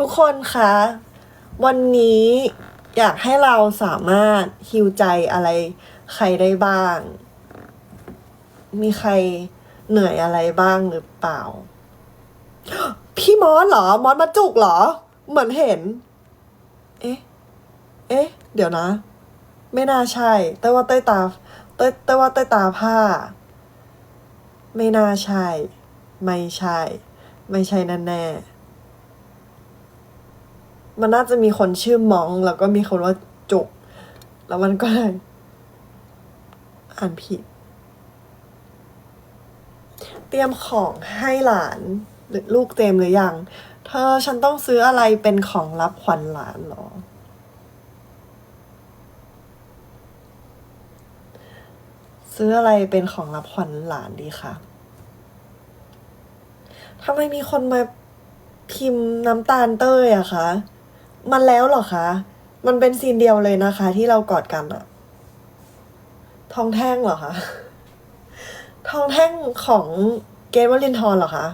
ทุกคนคะวันนี้อยากให้เราสามารถฮิวใจอะไรใครได้บ้าง มีใครเหนื่อยอะไรบ้างหรือเปล่า พี่มอสเหรอ มอสมาจุกเหรอ เหมือนเห็น เอ๊ะ เอ๊ะ เดี๋ยวนะ ไม่น่าใช่ แต่ว่าใต้ตาแต่แต่ว่าใต้ตาผ้า ไม่น่าใช่ ไม่ใช่ ไม่ใช่แน่แน่ มันน่าจะมีคนชื่อมอง แล้วก็มีคนว่าจุกแล้วมันก็เลยอ่านผิด เตรียมของให้หลานหรือลูกเต็มหรือยัง เธอฉันต้องซื้ออะไรเป็นของรับขวัญหลานหรอ ซื้ออะไรเป็นของรับขวัญหลานดีคะทำไมมีคนมาพิมพ์น้ำตาลเต้ยอะคะ มันแล้วเหรอคะ มันเป็นซีนเดียวเลยนะคะ ที่เรากอดกันอะทองแท่งเหรอคะ ทองแท่งของเกมวลินทอนเหรอคะ